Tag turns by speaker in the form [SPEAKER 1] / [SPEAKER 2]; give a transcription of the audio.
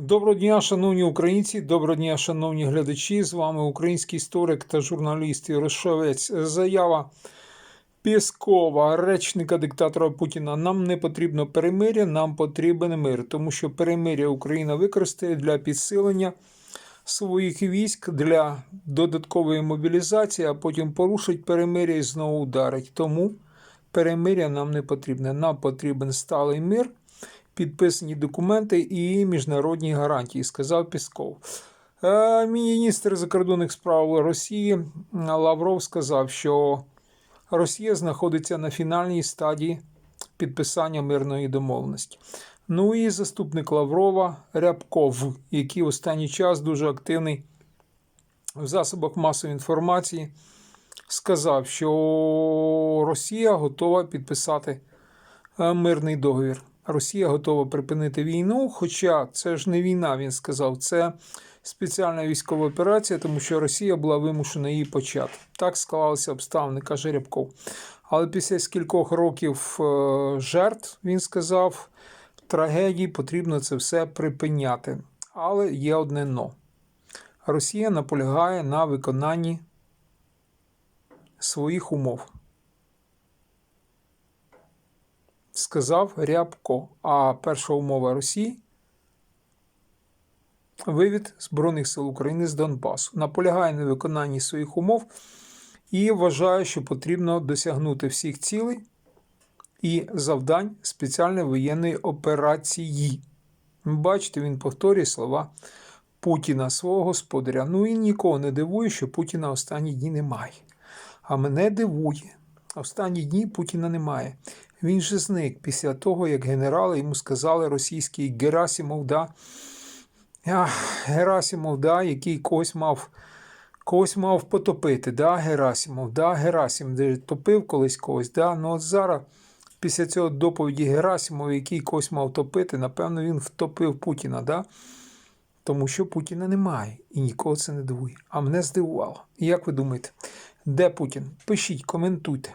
[SPEAKER 1] Доброго дня, шановні українці, доброго дня, шановні глядачі. З вами український історик та журналіст Ярошевець. Заява Пєскова, речника диктатора Путіна. Нам не потрібно перемиря, нам потрібен мир, тому що перемиря Україна використає для підсилення своїх військ для додаткової мобілізації, а потім порушить перемиря і знову ударить. Тому перемиря нам не потрібне. Нам потрібен сталий мир підписані документи і міжнародні гарантії, сказав Пісков. Е, Міністр закордонних справ Росії Лавров сказав, що Росія знаходиться на фінальній стадії підписання мирної домовленості. Ну і заступник Лаврова Рябков, який останній час дуже активний в засобах масової інформації, сказав, що Росія готова підписати е, мирний договір. Росія готова припинити війну, хоча це ж не війна, він сказав, це спеціальна військова операція, тому що Росія була вимушена її почати. Так склалися обставини, каже Рябков. Але після скількох років е, жертв, він сказав, трагедії потрібно це все припиняти. Але є одне но. Росія наполягає на виконанні своїх умов. Сказав Рябко. А перша умова Росії вивід Збройних сил України з Донбасу. Наполягає на виконанні своїх умов і вважає, що потрібно досягнути всіх цілей і завдань спеціальної воєнної операції. Бачите, він повторює слова Путіна, свого господаря. Ну і нікого не дивує, що Путіна останні дні немає. А мене дивує. Останні дні Путіна немає. Він же зник після того, як генерали йому сказали російський Герасимов, да, ах, Герасимов, да, який когось мав когось мав потопити. да, Герасимов, да, Герасим, де топив колись когось. да, ну от зараз, після цього доповіді Герасимова, який когось мав топити, напевно, він втопив Путіна. да, Тому що Путіна немає і нікого це не дивує. А мене здивувало. І як ви думаєте, де Путін? Пишіть, коментуйте.